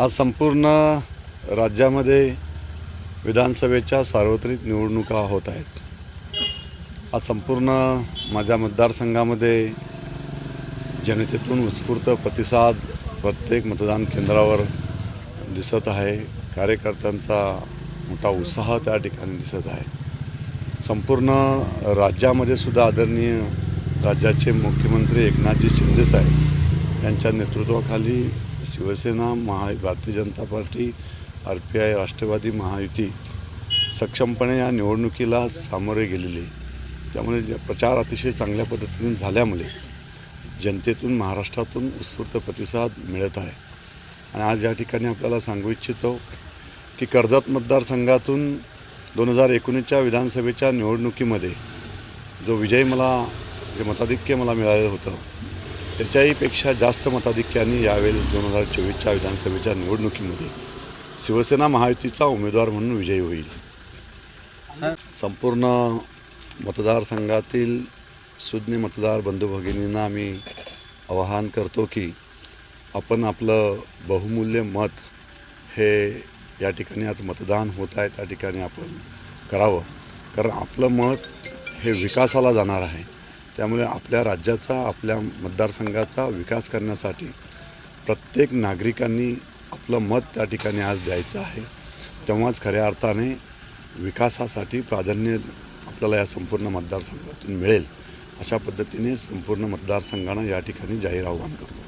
आज संपूर्ण राज्यामध्ये विधानसभेच्या सार्वत्रिक निवडणुका होत आहेत. आज संपूर्ण माझ्या मतदारसंघामध्ये जनतेतून उत्स्फूर्त प्रतिसाद प्रत्येक मतदान केंद्रावर दिसत आहे. कार्यकर्त्यांचा मोठा उत्साह त्या ठिकाणी दिसत आहे. संपूर्ण राज्यामध्ये सुद्धा आदरणीय राज्याचे मुख्यमंत्री एकनाथजी शिंदेसाहेब यांच्या नेतृत्वाखाली शिवसेना महा Bharatiya Janata party R P I Rashtrawadi Mahayuti सक्षमपणे या निवडणुकीला सामोरे गेलेले. त्यामुळे प्रचार अतिशय चांगल्या पद्धतीने झाल्यामुळे जनतेतून महाराष्ट्रातून उत्स्फूर्त प्रतिसाद मिळत आहे. आणि आज या ठिकाणी आपल्याला सांगू इच्छितो की कर्जत मतदारसंघातून दोन हजार एकोणीसच्या विधानसभेच्या निवडणुकीमध्ये जो विजय मला जे मताधिक्य मला मिळालं होतं त्याच्याहीपेक्षा जास्त मताधिक्याने यावेळेस दोन हजार चोवीसच्या विधानसभेच्या निवडणुकीमध्ये शिवसेना महायुतीचा उमेदवार म्हणून विजयी होईल. संपूर्ण मतदारसंघातील सुज्ञ मतदार बंधू भगिनींना आम्ही आवाहन करतो की आपण आपलं बहुमूल्य मत हे या ठिकाणी आज मतदान होत आहे त्या ठिकाणी आपण करावं. कारण आपलं मत हे विकासाला जाणार आहे. त्यामुळे आपल्या राज्याचा आपल्या मतदारसंघाचा विकास करण्यासाठी प्रत्येक नागरिकांनी आपलं मत त्या ठिकाणी आज द्यायचं आहे. तेव्हाच खऱ्या अर्थाने विकासासाठी प्राधान्य आपल्याला या संपूर्ण मतदारसंघातून मिळेल. अशा पद्धतीने संपूर्ण मतदारसंघानं या ठिकाणी जाहीर आव्हान करतो.